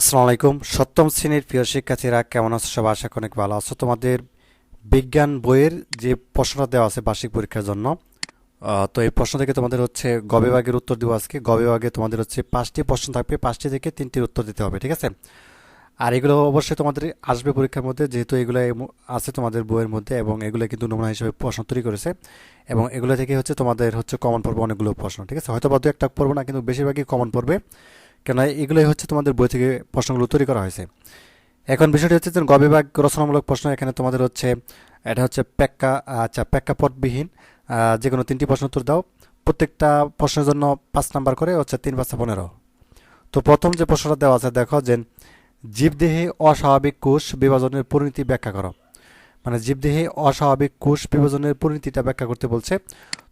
আসসালামু আলাইকুম সপ্তম শ্রেণির প্রিয় শিক্ষার্থীরা, কেমন আছো? সবাই আশা অনেক ভালো আছো। তোমাদের বিজ্ঞান বইয়ের যে প্রশ্নটা দেওয়া আছে বার্ষিক পরীক্ষার জন্য তো এই প্রশ্ন থেকে তোমাদের হচ্ছে গ বিভাগের উত্তর দিব আজকে। গ বিভাগে তোমাদের হচ্ছে পাঁচটি প্রশ্ন থাকবে, পাঁচটি থেকে তিনটির উত্তর দিতে হবে, ঠিক আছে? আর এগুলো অবশ্যই তোমাদের আসবে পরীক্ষার মধ্যে, যেহেতু এগুলো আছে তোমাদের বইয়ের মধ্যে এবং এগুলো কিন্তু নমুনা হিসেবে প্রশ্ন তৈরি করেছে এবং এগুলো থেকে হচ্ছে তোমাদের হচ্ছে কমন পড়বে অনেকগুলো প্রশ্ন, ঠিক আছে? হয়তো বা দু একটা পড়বে না, কিন্তু বেশিরভাগই কমন পড়বে। কেন এগুলোই হচ্ছে তোমাদের বই থেকে প্রশ্নগুলো তৈরি করা হয়েছে। এখন বিষয়টি হচ্ছে যে গ বিভাগ রচনামূলক প্রশ্ন, এখানে তোমাদের হচ্ছে, এটা হচ্ছে প্যাক্কা আচ্ছা প্রেক্ষাপটবিহীন যে কোনো তিনটি প্রশ্ন উত্তর দাও। প্রত্যেকটা প্রশ্নের জন্য পাঁচ নাম্বার করে হচ্ছে তিন পাঁচটা পনেরো। তো প্রথম যে প্রশ্নটা দেওয়া আছে, দেখো যে, জীবদেহে অস্বাভাবিক কোষ বিভাজনের পরিণতি ব্যাখ্যা করো। মানে জীবদেহে অস্বাভাবিক কোষ বিভাজনের পরিণতিটা ব্যাখ্যা করতে বলছে।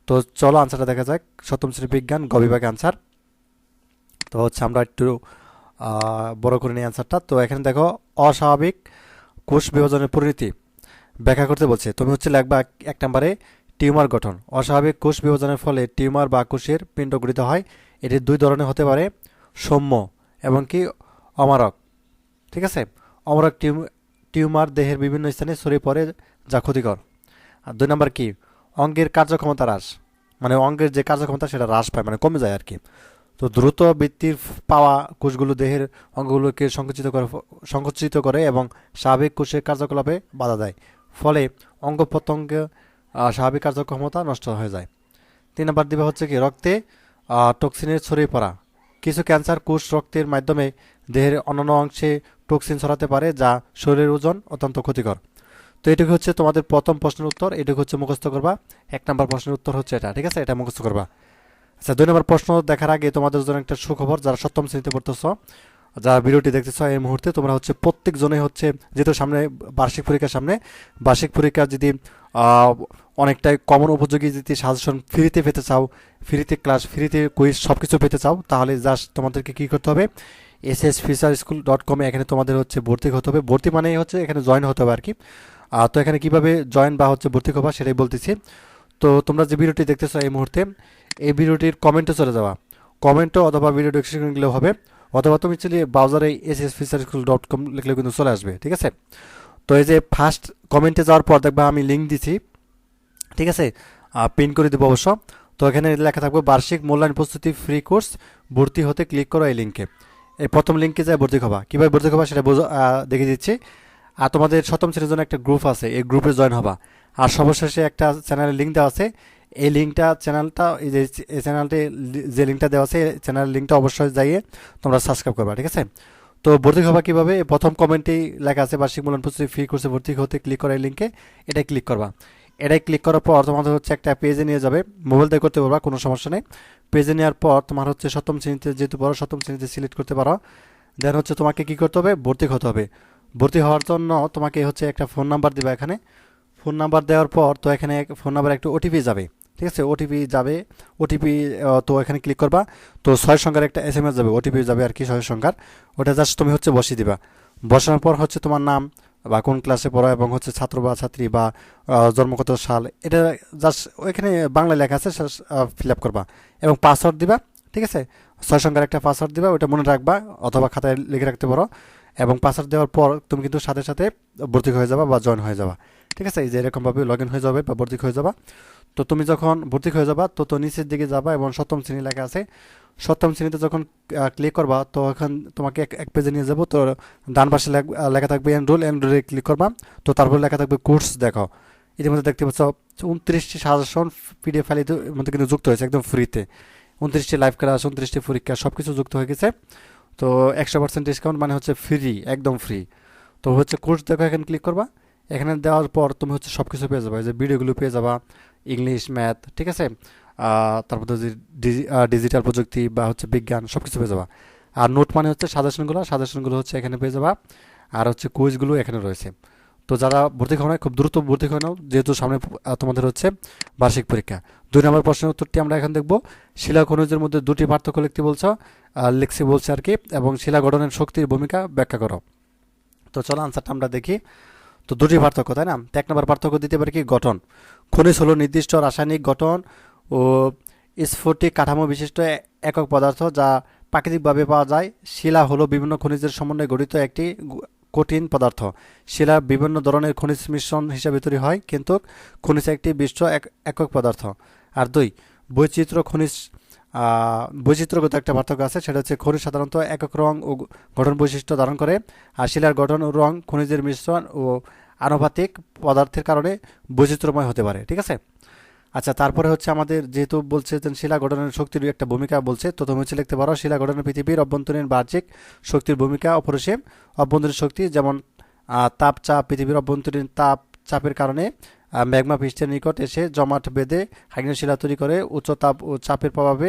তো চলো আনসারটা দেখা যাক। সপ্তম শ্রেণি বিজ্ঞান গ বিভাগে আনসার তো হচ্ছে আমরা একটু বড় করে নিই অ্যান্সারটা তো এখানে দেখো, অস্বাভাবিক কোষ বিভাজনের পরিণতি ব্যাখ্যা করতে বলছে। তুমি হচ্ছে লিখবা এক- নম্বরে টিউমার গঠন। অস্বাভাবিক কোষ বিভাজনের ফলে টিউমার বা কোষের পিণ্ড গঠিত হয়। এটি দুই ধরনের হতে পারে, সৌম্য এবং কি অমারক। ঠিক আছে? অমারক টিউম টিউমার দেহের বিভিন্ন স্থানে ছড়িয়ে পড়ে, যা ক্ষতিকর। আর দুই নম্বর কি? অঙ্গের কার্যক্ষমতা হ্রাস। মানে অঙ্গের যে কার্যক্ষমতা, সেটা হ্রাস পায় মানে কমে যায় আর কি। তো দ্রুত বৃত্তির পাওয়া কোষগুলো দেহের অঙ্গগুলোকে সংকুচিত করে সংকুচিত করে এবং স্বাভাবিক কোষের কার্যকলাপে বাধা দেয়। ফলে অঙ্গ প্রত্যঙ্গ স্বাভাবিক কার্যক্ষমতা নষ্ট হয়ে যায়। তিন নম্বর দিবে হচ্ছে কি? রক্তে টক্সিনের ছড়িয়ে পড়া। কিছু ক্যান্সার কোষ রক্তের মাধ্যমে দেহের অন্যান্য অংশে টক্সিন ছড়াতে পারে, যা শরীরের ওজন অত্যন্ত ক্ষতিকর। তো এটুকু হচ্ছে তোমাদের প্রথম প্রশ্নের উত্তর, এটুকু হচ্ছে মুখস্থ করবা। এক নম্বর প্রশ্নের উত্তর হচ্ছে এটা, ঠিক আছে? এটা মুখস্থ করবা। আচ্ছা দুই নম্বর প্রশ্ন দেখার আগে তোমাদের জন্য একটা সুখবর, যারা সপ্তম শ্রেণীতে পড়তেছ, যারা ভিডিওটি দেখতেছ এই মুহূর্তে, তোমরা হচ্ছে প্রত্যেক জনে হচ্ছে যেহেতু সামনে বার্ষিক পরীক্ষার সামনে, বার্ষিক পরীক্ষা যদি অনেকটাই কমন উপযোগী যদি সাজেশন ফ্রিতে পেতে চাও ফ্রিতে ক্লাস ফ্রিতে কুইজ সব কিছু পেতে চাও, তাহলে জাস্ট তোমাদেরকে কী করতে হবে? S S feature school dot কমে এখানে তোমাদের হচ্ছে ভর্তি হতে হবে। ভর্তি মানে হচ্ছে এখানে জয়েন হতে হবে আর কি তো এখানে কীভাবে জয়েন বা হচ্ছে ভর্তি হবা সেটাই বলতেছি। তো তোমরা যে ভিডিওটি দেখতেছো এই মুহূর্তে এই ভিডিওটির কমেন্টে চলে যাওয়া। কমেন্টও অথবা ভিডিও ডিসক্রিপশন গেলেও হবে, অথবা তুমি চলে ব্রাউজারে S S feature school dot com লিখলেও কিন্তু চলে আসবে, ঠিক আছে? তো এই যে ফার্স্ট কমেন্টে যাওয়ার পর দেখবা আমি লিঙ্ক দিছি, ঠিক আছে? পিন করে দেবো অবশ্য। তো এখানে লেখা থাকবে, বার্ষিক মূল্যায়ন প্রস্তুতি ফ্রি কোর্স ভর্তি হতে ক্লিক করো এই লিঙ্কে এই প্রথম লিঙ্কে যায় ভর্তি হবা। কীভাবে ভর্তি হবা সেটা দেখিয়ে দিচ্ছি। আর তোমাদের সপ্তম শ্রেণির জন্য একটা গ্রুপ আছে, এই গ্রুপে জয়েন হবা। আর সর্বশেষে একটা চ্যানেলের লিঙ্ক দেওয়া আছে এই লিঙ্কটা চ্যানেলটা, এই যে এই চ্যানেলটি, যে লিঙ্কটা দেওয়া আছে, এই চ্যানেলের লিঙ্কটা অবশ্যই যাইয়ে তোমরা সাবস্ক্রাইব করবা, ঠিক আছে? তো ভর্তি হবা কীভাবে? প্রথম কমেন্টেই লেখা আছে, বার্ষিক মূল্যায়ন প্রস্তুতি ফ্রি কোর্সে ভর্তি হতে ক্লিক করা এই লিঙ্কে এটাই ক্লিক করবা। এটাই ক্লিক করার পর তোমাদের হচ্ছে একটা পেজে নিয়ে যাবে। মোবাইল দিয়ে করতে পারবা, কোনো সমস্যা নেই। পেজে নেওয়ার পর তোমার হচ্ছে সপ্তম শ্রেণীতে, যেহেতু বড় সপ্তম শ্রেণীতে সিলেক্ট করতে পারো। দেন হচ্ছে তোমাকে কি করতে হবে? ভর্তি হতে হবে। ভর্তি হওয়ার জন্য তোমাকে হচ্ছে একটা ফোন নাম্বার দিবে এখানে। ফোন নাম্বার দেওয়ার পর তো এখানে ফোন নাম্বার একটা ওটিপি যাবে। ঠিক আছে? ওটিপি যাবে। ওটিপি তো এখানে ক্লিক করবা। তো ছয় সংখ্যার একটা এস এম এস যাবে ওটিপি যাবে আর কি ছয় সংখ্যার। ওটা জাস্ট তুমি হচ্ছে বসিয়ে দিবা। বসানোর পর হচ্ছে তোমার নাম বা কোন ক্লাসে পড়ো এবং হচ্ছে ছাত্র বা ছাত্রী বা জন্মগত সাল, এটা জাস্ট ওইখানে বাংলা লেখা আছে ফিল আপ করবা। এবং পাসওয়ার্ড দিবা। ঠিক আছে? ছয় সংখ্যার একটা পাসওয়ার্ড দিবা। ওটা মনে রাখবা অথবা খাতায় লিখে রাখতে পারো। এবং পাসওয়ার্ড দেওয়ার পর তুমি কিন্তু সাথে সাথে ভর্তি হয়ে যাবা বা জয়েন হয়ে যাবা। ঠিক আছে? এই যে এরকমভাবে লগ ইন হয়ে যাবে বা ভর্তি হয়ে যাবা। তো তুমি যখন ভর্তি হয়ে যাবা, তো তো নিচের দিকে যাবা এবং সপ্তম শ্রেণি লেখা আছে। সপ্তম শ্রেণীতে যখন ক্লিক করবা, তো এখন তোমাকে এক এক পেজে নিয়ে যাব। তো ডান পাশে লেখ- থাকবে এনরোল এনরোলে ক্লিক করবা। তো তারপর লেখা থাকবে কোর্স দেখো। ইতিমধ্যে দেখতে পাচ্ছ, উনত্রিশটি সাজেশন পিডিএফ ফাইল এর মধ্যে কিন্তু যুক্ত হয়েছে, একদম ফ্রিতে উনত্রিশটি লাইভ ক্লাস উনত্রিশটি পরীক্ষা সব কিছু যুক্ত হয়ে গেছে। তো একশো পার্সেন্ট ডিসকাউন্ট মানে হচ্ছে ফ্রি একদম ফ্রি তো হচ্ছে কোর্স দেখো, এখানে ক্লিক করবা। এখানে দেওয়ার পর তুমি হচ্ছে সব কিছু পেয়ে যাবে। যে ভিডিওগুলো পেয়ে যাবা ইংলিশ ম্যাথ ঠিক আছে? তারপর ডিজি- ডিজিটাল প্রযুক্তি বা হচ্ছে বিজ্ঞান সব কিছু পেয়ে যাবা। আর নোট মানে হচ্ছে সাজেশনগুলো সাজেশনগুলো হচ্ছে এখানে পেয়ে যাবা। আর হচ্ছে কুইজগুলো এখানে রয়েছে। তো যারা ভর্তি খাও না খুব দ্রুত ভর্তি হয়ে নাও। যেহেতু সামনে তোমাদের হচ্ছে বার্ষিক পরীক্ষা। দুই নম্বর প্রশ্নের উত্তরটি আমরা এখন দেখব। শিলা খনিজের মধ্যে দুটি পার্থক্য লিখতে বলছো লিখছি বলছে আর কি, এবং শিলা গঠনের শক্তির ভূমিকা ব্যাখ্যা করো। তো চলো আনসারটা আমরা দেখি। তো দুটি পার্থক্য, তাই না? এক নম্বর পার্থক্য দিতে পারি কি? গঠন। খনিজ হলো নির্দিষ্ট রাসায়নিক গঠন ও স্ফটিক কাঠামো বিশিষ্ট একক পদার্থ যা প্রাকৃতিকভাবে পাওয়া যায়। শিলা হলো বিভিন্ন খনিজের সমন্বয়ে গঠিত একটি কঠিন পদার্থ। শিলা বিভিন্ন ধরনের খনিজ মিশ্রণ হিসাবে তৈরি হয়, কিন্তু খনিজ একটি বিশ্ব এক- একক পদার্থ। আর দুই, বৈচিত্র্য খনিজ বৈচিত্র্যগত একটা পার্থক্য আছে, সেটা হচ্ছে খনিজ সাধারণত একক রং ও গঠন বৈশিষ্ট্য ধারণ করে, আর শিলার গঠন ও রং খনিজের মিশ্রণ ও আনুপাতিক পদার্থের কারণে বৈচিত্র্যময় হতে পারে, ঠিক আছে? আচ্ছা তারপরে হচ্ছে আমাদের যেহেতু বলছে যে শিলা গঠনের শক্তির একটা ভূমিকা বলছে, তো তুমি হচ্ছে লিখতে পারো, শিলা গঠনের পৃথিবীর অভ্যন্তরীণ বাহ্যিক শক্তির ভূমিকা অপরিসীম। অভ্যন্তরীণ শক্তি যেমন তাপ চাপ পৃথিবীর অভ্যন্তরীণ তাপ চাপের কারণে ম্যাগমা পৃষ্ঠের নিকট এসে জমাট বেঁধে হাইগ্রিন শিলা তৈরি করে উচ্চ তাপ ও চাপের প্রভাবে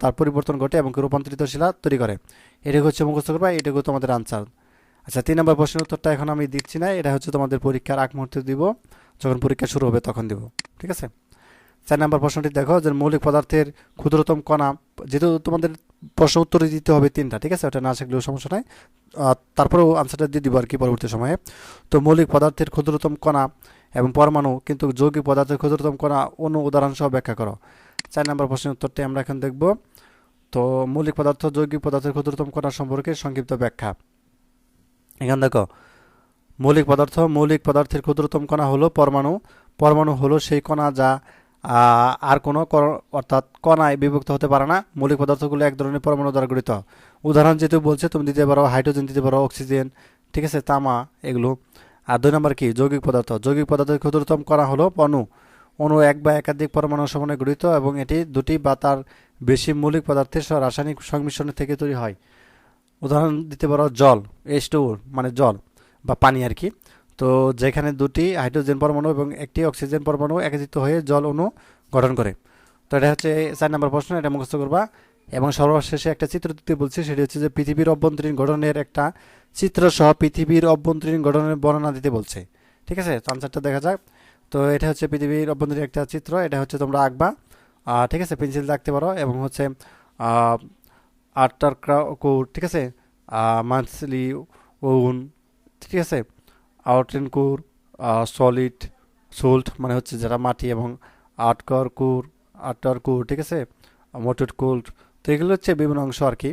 তার পরিবর্তন ঘটে এবং রূপান্তরিত শিলা তৈরি করে। এটা হচ্ছে মুখস্থ করবা এটাকে তোমাদের আনসার আচ্ছা তিন নম্বর প্রশ্নের উত্তরটা এখন আমি দিচ্ছি না, এটা হচ্ছে তোমাদের পরীক্ষার আগ মুহূর্তে দিব, যখন পরীক্ষা শুরু হবে তখন দিব, ঠিক আছে? চার নম্বর প্রশ্নটি দেখো, যে মৌলিক পদার্থের ক্ষুদ্রতম কণা, যেহেতু তোমাদের প্রশ্ন উত্তর দিতে হবে তিনটা, ঠিক আছে? ওটা না শিখলেও সমস্যা নাই। তারপরেও আনসারটা দিয়ে দিব আর কি পরবর্তী সময়ে। তো মৌলিক পদার্থের ক্ষুদ্রতম কণা এবং পরমাণু, কিন্তু যৌগিক পদার্থের ক্ষুদ্রতম কণা অন্য উদাহরণ সহ ব্যাখ্যা করো। চার নম্বর প্রশ্নের উত্তরটি আমরা এখন দেখব। তো মৌলিক পদার্থ, যৌগিক পদার্থের ক্ষুদ্রতম কণা সম্পর্কে সংক্ষিপ্ত ব্যাখ্যা। এখানে দেখো, মৌলিক পদার্থ, মৌলিক পদার্থের ক্ষুদ্রতম কণা হলো পরমাণু। পরমাণু হলো সেই কণা যা আর কোনো অর্থাৎ কণায় বিভক্ত হতে পারে না। মৌলিক পদার্থগুলো এক ধরনের পরমাণু দ্বারা গঠিত। উদাহরণ যেহেতু বলছে, তুমি দিতে পারো হাইড্রোজেন, দিতে পারো অক্সিজেন, ঠিক আছে, তামা, এগুলো। আর দুই নম্বর কি? যৌগিক পদার্থ। যৌগিক পদার্থের ক্ষুদ্রতম করা হলো অণু অণু এক বা একাধিক পরমাণু সমন্বয়ে গঠিত এবং এটি দুটি বা তার বেশি মৌলিক পদার্থের রাসায়নিক সংমিশ্রণ থেকে তৈরি হয়। উদাহরণ দিতে পারো জল টু মানে জল বা পানি আর কি। তো যেখানে দুটি হাইড্রোজেন পরমাণু এবং একটি অক্সিজেন পরমাণু একত্রিত হয়ে জল অণু গঠন করে। তো এটা হচ্ছে চার নম্বর প্রশ্ন, এটা মুখস্থ করবা। এবং সর্বশেষে একটা চিত্র দিতে বলছি, সেটি হচ্ছে যে পৃথিবীর অভ্যন্তরীণ গঠনের একটা চিত্র সহ পৃথিবীর অভ্যন্তরীণ গঠনের বর্ণনা দিতে বলছে। ঠিক আছে? আনসারটা দেখা যাক। তো এটা হচ্ছে পৃথিবীর অভ্যন্তরীণ একটা চিত্র, এটা হচ্ছে তোমরা আঁকবা। ঠিক আছে? পেন্সিল রাখতে পারো এবং হচ্ছে আটটার কোর ঠিক আছে? মান্থলি ওন ঠিক আছে? আউটরেন কোর সলিড, সোল্ট মানে হচ্ছে যারা মাটি এবং আটকর কুর আটকর কুর ঠিক আছে? মোটর কোল্ড তো এগুলো হচ্ছে বিভিন্ন অংশ আর কি।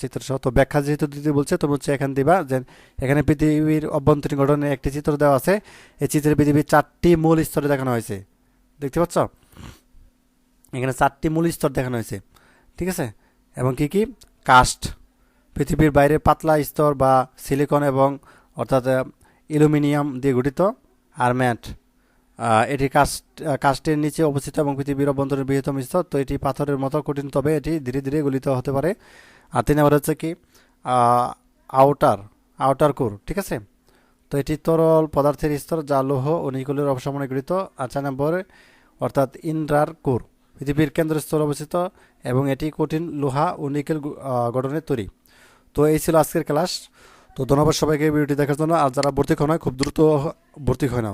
চিত্র সহ তো ব্যাখ্যা যেহেতু দিতে বলছে তুমি হচ্ছে এখানে দিবা যে এখানে পৃথিবীর অভ্যন্তরীণ গঠনের একটি চিত্র দেওয়া আছে। এই চিত্রে পৃথিবীর চারটি মূল স্তরে দেখানো হয়েছে। দেখতে পাচ্ছ? এখানে চারটি মূল স্তর দেখানো হয়েছে। ঠিক আছে? এবং কি কি? কাস্ট। পৃথিবীর বাইরে পাতলা স্তর বা সিলিকন এবং অর্থাৎ অ্যালুমিনিয়াম দিয়ে গঠিত আর ম্যাট। এটি কাস্ট কাস্টের নিচে অবস্থিত এবং পৃথিবীর অভ্যন্তরের বৃহত্তম স্তর। তো এটি পাথরের মতো কঠিন, তবে এটি ধীরে ধীরে গলিত হতে পারে। আর তিন হচ্ছে কি আউটার আউটার কোর ঠিক আছে? তো এটি তরল পদার্থের স্তর যা লৌহ ও নিকলের অবসমনে গঠিত। আর চার নম্বরে, অর্থাৎ ইন্দ্রার কোর পৃথিবীর কেন্দ্রস্থল অবস্থিত এবং এটি কঠিন লোহা ও নিকেল গঠনের তৈরি। তো এই ছিল আজকের ক্লাস। তো ধন্যবাদ সবাইকে ভিডিওটি দেখার জন্য। আর যারা ভর্তি হয় খুব দ্রুত ভর্তি হয় না